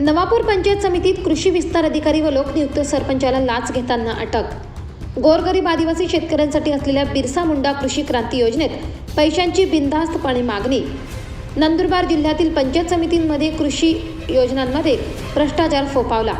नवापूर पंचायत समितीत कृषी विस्तार अधिकारी व लोकनियुक्त सरपंचाला लाच घेताना अटक. गोरगरीब आदिवासी शेतकऱ्यांसाठी असलेल्या बिरसा मुंडा कृषी क्रांती योजनेत पैशांची बिनधास्तपणे मागणी. नंदुरबार जिल्ह्यातील पंचायत समितींमध्ये कृषी योजनांमध्ये भ्रष्टाचार फोफावला.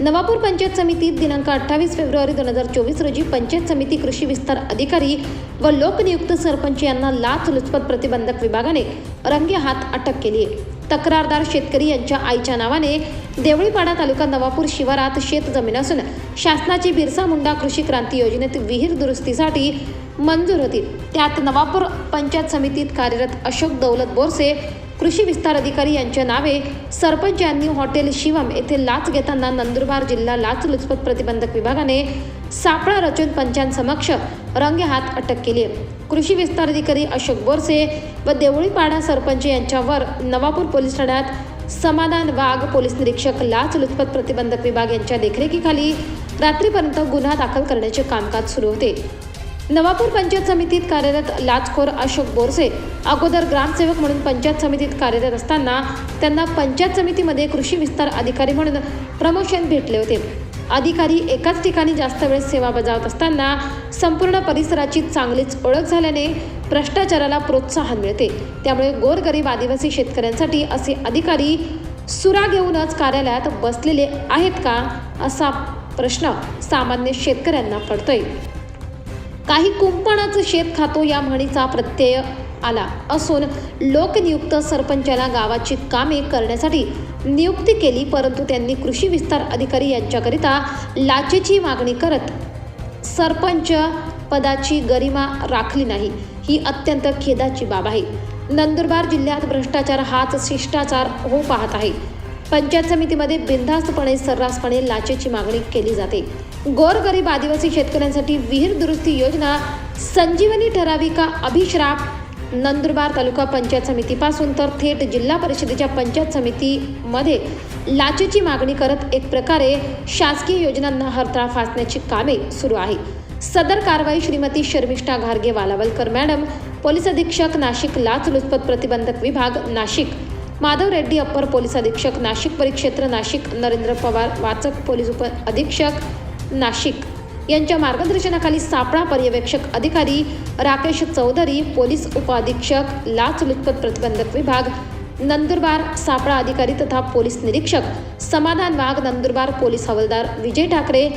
नवापूर पंचायत समितीत दिनांक अठ्ठावीस फेब्रुवारी दोन हजार चोवीस रोजी पंचायत समिती कृषी विस्तार अधिकारी व लोकनियुक्त सरपंच यांना लाचलुचपत प्रतिबंधक विभागाने रंगे हात अटक केली आहे तक्रारदार शेतकरी यांच्या आईच्या नावाने देवळीपाडा तालुका नवापूर शिवारात शेत जमीन असून शासनाची बिरसा मुंडा कृषी क्रांती योजनेत विहीर दुरुस्तीसाठी मंजूर होती त्यात नवापूर पंचायत समितीत कार्यरत अशोक दौलत बोरसे कृषी विस्तार अधिकारी यांच्या नावे सरपंच यांनी हॉटेल शिवम येथे लाच घेताना नंदुरबार जिल्हा लाचलुचपत प्रतिबंधक विभागाने सापळा रचून पंचांसमक्ष रंगे हात अटक केली आहे. कृषी विस्तार अधिकारी अशोक बोरसे व देवळीपाडा सरपंच यांच्यावर नवापूर पोलीस ठाण्यात समाधान वाघ पोलीस निरीक्षक लाचलुचपत प्रतिबंधक विभाग यांच्या देखरेखीखाली रात्रीपर्यंत गुन्हा दाखल करण्याचे कामकाज सुरू होते. नवापूर पंचायत समितीत कार्यरत लाचखोर अशोक बोरसे अगोदर ग्रामसेवक म्हणून पंचायत समितीत कार्यरत असताना त्यांना पंचायत समितीमध्ये कृषी विस्तार अधिकारी म्हणून प्रमोशन भेटले होते. अधिकारी एकाच ठिकाणी जास्त वेळ सेवा बजावत असताना संपूर्ण परिसराची चांगलीच ओळख झाल्याने भ्रष्टाचाराला प्रोत्साहन मिळते. त्यामुळे गोरगरीब आदिवासी शेतकऱ्यांसाठी असे अधिकारी सुरा घेऊनच कार्यालयात बसलेले आहेत का असा प्रश्न सामान्य शेतकऱ्यांना पडतोय. काही कुंपणाचं शेत खातो या म्हणीचा प्रत्यय आला असून लोकनियुक्त सरपंचाला गावाची कामे करण्यासाठी नियुक्ती केली परंतु त्यांनी कृषी विस्तार अधिकारी यांच्याकरिता लाचेची मागणी करत सरपंच पदाची गरिमा राखली नाही. ही अत्यंत खेदाची बाब आहे. नंदुरबार जिल्ह्यात भ्रष्टाचार हाच शिष्टाचार हो पाहत आहे. पंचायत समितीमध्ये बिनधास्तपणे सर्रासपणे लाचेची मागणी केली जाते. गोरगरीब आदिवासी शेतकऱ्यांसाठी विहीर दुरुस्ती योजना संजीवनी ठरावी का अभिश्राप नंदुरबार तालुका पंचायत समितीपासून तर थेट जिल्हा परिषदेच्या पंचायत समितीमध्ये लाचेची मागणी करत एक प्रकारे शासकीय योजनांना हरताळ फासण्याची कामे सुरू आहे. सदर कारवाई श्रीमती शर्मिष्ठा घारगे वालावलकर मॅडम पोलीस अधीक्षक नाशिक लाचलुचपत प्रतिबंधक विभाग नाशिक माधव रेड्डी अप्पर पोलीस अधीक्षक नाशिक परिक्षेत्र नाशिक नरेंद्र पवार वाचक पोलीस उप अधीक्षक नाशिक. यांच्या मार्गदर्शनाखाली सापळा पर्यवेक्षक अधिकारी राकेश चौधरी पोलीस उपअधीक्षक लाचलुचपत प्रतिबंधक विभाग नंदुरबार सापळा अधिकारी तथा पोलीस निरीक्षक समाधान वाघ नंदुरबार पोलीस हवालदार विजय ठाकरे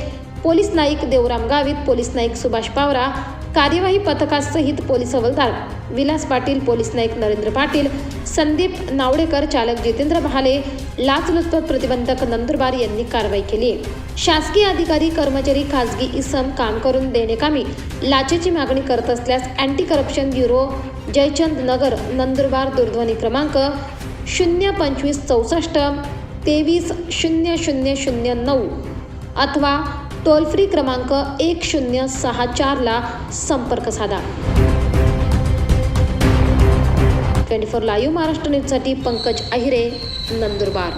पोलीस नाईक देवराम गावित पोलीस नाईक सुभाष पावरा कार्यवाही पथकासहित पोलीस हवालदार. विलास पाटील पोलीस नाईक नरेंद्र पाटील संदीप नावडेकर चालक जितेंद्र महाले लाचलुचपत प्रतिबंधक नंदुरबार यांनी कारवाई केली. शासकीय अधिकारी कर्मचारी खासगी इसम काम करून देणेकामी लाचेची मागणी करत असल्यास anti corruption bureau Jaichand Nagar Nandurbar दूरध्वनी क्रमांक शून्य पंचवीस चौसष्ट तेवीस शून्य शून्य शून्य नऊ अथवा टोल फ्री क्रमांक एक शून्य सहा चारला संपर्क साधा. ट्वेंटी फोर लाईव्ह महाराष्ट्र न्यूजसाठी पंकज अहिरे नंदुरबार.